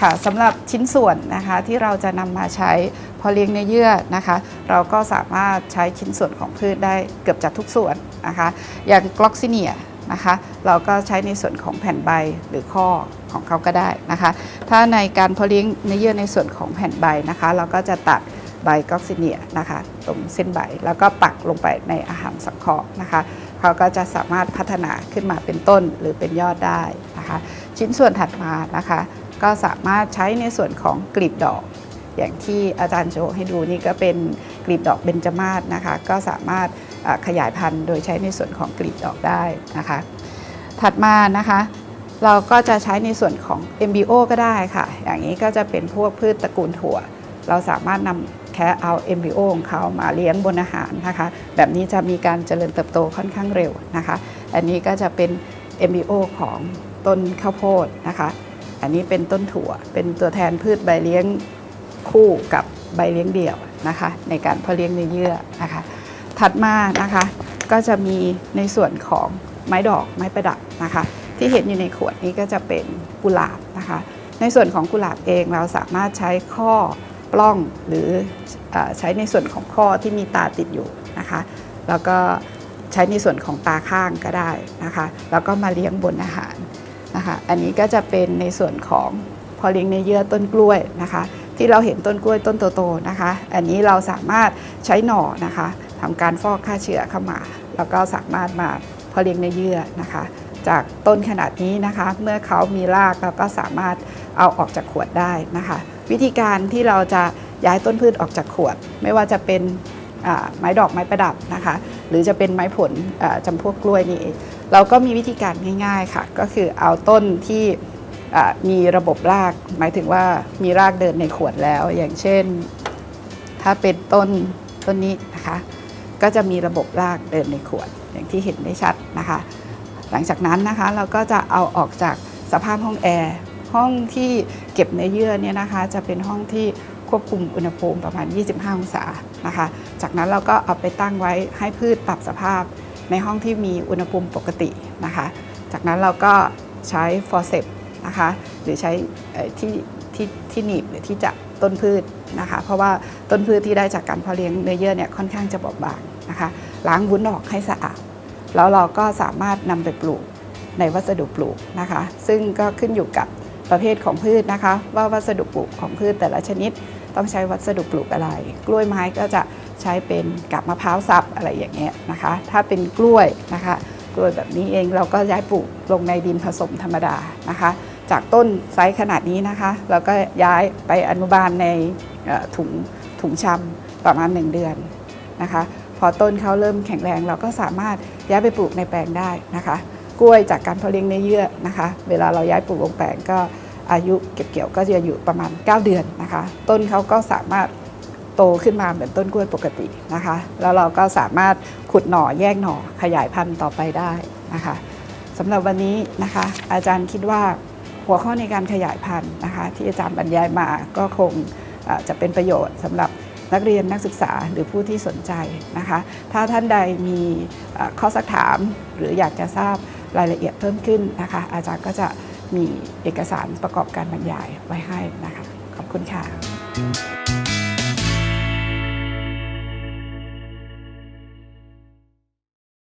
ค่ะสำหรับชิ้นส่วนนะคะที่เราจะนำมาใช้พอเลี้ยงเนื้อเยื่อนะคะ เราก็สามารถใช้ชิ้นส่วนของพืชได้เกือบจะทุกส่วนนะคะ อย่างกล็อกซิเนียนะคะ เราก็ใช้ในส่วนของแผ่นใบหรือข้อของเขาก็ได้นะคะ ถ้าในการพาะเลี้ยงเนื้อเยื่อในส่วนของแผ่นใบนะคะ เราก็จะตัดใบกล็อกซิเนียนะคะ ตรงเส้นใบแล้วก็ปักลงไปในอาหารสังเคราะห์นะคะ เขาก็จะสามารถพัฒนาขึ้นมาเป็นต้นหรือเป็นยอดได้นะคะ ชิ้นส่วนถัดมานะคะ ก็สามารถใช้ในส่วนของกลีบดอก อย่างที่อาจารย์โชว์ให้ดูนี่ก็เป็นกลีบดอกเบญจมาศนะคะ ก็สามารถขยายพันธุ์โดยใช้ในส่วนของกลีบดอกได้นะคะ ถัดมานะคะเราก็จะใช้ในส่วนของ MBO ก็ได้ค่ะ อย่างนี้ก็จะเป็นพวกพืชตระกูลถั่ว เราสามารถนำแค่เอา MBO ของเขามาเลี้ยงบนอาหารนะคะ แบบนี้จะมีการเจริญเติบโตค่อนข้างเร็วนะคะ อันนี้ก็จะเป็น MBO ของต้นข้าวโพดนะคะ อันนี้เป็นต้นถั่ว เป็นตัวแทนพืชใบเลี้ยงคู่กับใบเลี้ยงเดี่ยวนะคะ ในการเพาะเลี้ยงเนื้อเยื่อนะคะ ถัดมานะคะก็จะมีในส่วนของไม้ดอกไม้ประดับนะคะ ที่เห็นอยู่ในขวดนี้ก็จะเป็นกุหลาบนะคะ ในส่วนของกุหลาบเองเราสามารถใช้ข้อปล้องหรือเออใช้ในส่วนของข้อที่มีตาติดอยู่นะคะ แล้วก็ใช้ในส่วนของตาข้างก็ได้นะคะ แล้วก็มาเลี้ยงบนอาหาร นะคะอันนี้ก็จะเป็นในส่วนของพอเลี้ยงในเยื่อต้นกล้วยนะคะ ที่เราเห็นต้นกล้วยต้นโตๆนะคะ อันนี้เราสามารถใช้หน่อนะคะทำการฟอกฆ่าเชื้อเข้ามา แล้วก็สามารถมาพาะเลี้ยงในเยื่อนะคะ จากต้นขนาดนี้นะคะ เมื่อเขามีรากเราก็สามารถเอาออกจากขวดได้นะคะ วิธีการที่เราจะย้ายต้นพืชออกจากขวด ไม่ว่าจะเป็นไม้ดอกไม้ประดับนะคะ หรือจะเป็นไม้ผลอ่าจำพวกกล้วยนี่ เราก็มีวิธีการง่าย ๆค่ะ ก็คือเอาต้นที่มีระบบราก หมายถึงว่ามีรากเดินในขวดแล้ว อย่างเช่น ถ้าเป็นต้นต้นนี้นะคะ ก็จะมีระบบรากเดินในขวด อย่างที่เห็นได้ชัดนะคะ หลังจากนั้นนะคะเราก็จะเอาออกจากสภาพห้องแอร์ห้องที่เก็บเนื้อเยื่อเนี่ยนะคะ จะเป็นห้องที่ควบคุมอุณหภูมิประมาณ 25 องศานะคะ จากนั้นเราก็เอาไปตั้งไว้ให้พืชปรับสภาพ ในห้องที่มีอุณหภูมิปกตินะคะ จากนั้นเราก็ใช้ฟอร์เซปนะคะหรือใช้ที่ที่ที่หนีบหรือที่จับต้นพืชนะคะ เพราะว่าต้นพืชที่ได้จากการเพาะเลี้ยงเนื้อเยื่อเนี่ยค่อนข้างจะบอบบางนะคะล้างวุ้นออกให้สะอาด แล้วเราก็สามารถนำไปปลูกในวัสดุปลูกนะคะ ซึ่งก็ขึ้นอยู่กับประเภทของพืชนะคะ ว่าวัสดุปลูกของพืชแต่ละชนิด ต้องใช้วัสดุปลูกอะไร กล้วยไม้ก็จะใช้เป็นกับมะพร้าวสับอะไรอย่างเงี้ยนะคะ ถ้าเป็นกล้วยนะคะ กล้วยแบบนี้เองเราก็ย้ายปลูกลงในดินผสมธรรมดานะคะ จากต้นไซส์ขนาดนี้นะคะเราก็ย้ายไปอนุบาลในถุงถุงชำประมาณ 1 เดือนนะคะ พอต้นเขาเริ่มแข็งแรงเราก็สามารถย้ายไปปลูกในแปลงได้นะคะ กล้วยจากการเพาะเลี้ยงเนื้อเยื่อนะคะ เวลาเราย้ายปลูกลงแปลงก็ อายุเก็บเกี่ยวก็จะอยู่ประมาณ 9 เดือนนะคะ ต้นเขาก็สามารถโตขึ้นมาเหมือนต้นกล้วยปกตินะคะ แล้วเราก็สามารถขุดหน่อแยกหน่อขยายพันธุ์ต่อไปได้นะคะสำหรับวันนี้นะคะ อาจารย์คิดว่าหัวข้อในการขยายพันธุ์นะคะ ที่อาจารย์บรรยายมาก็คงจะเป็นประโยชน์สำหรับนักเรียนนักศึกษาหรือผู้ที่สนใจนะคะ ถ้าท่านใดมีข้อสักถามหรืออยากจะทราบรายละเอียดเพิ่มขึ้นนะคะ อาจารย์ก็จะ มีเอกสารประกอบการบรรยายไว้ให้นะคะ ขอบคุณค่ะ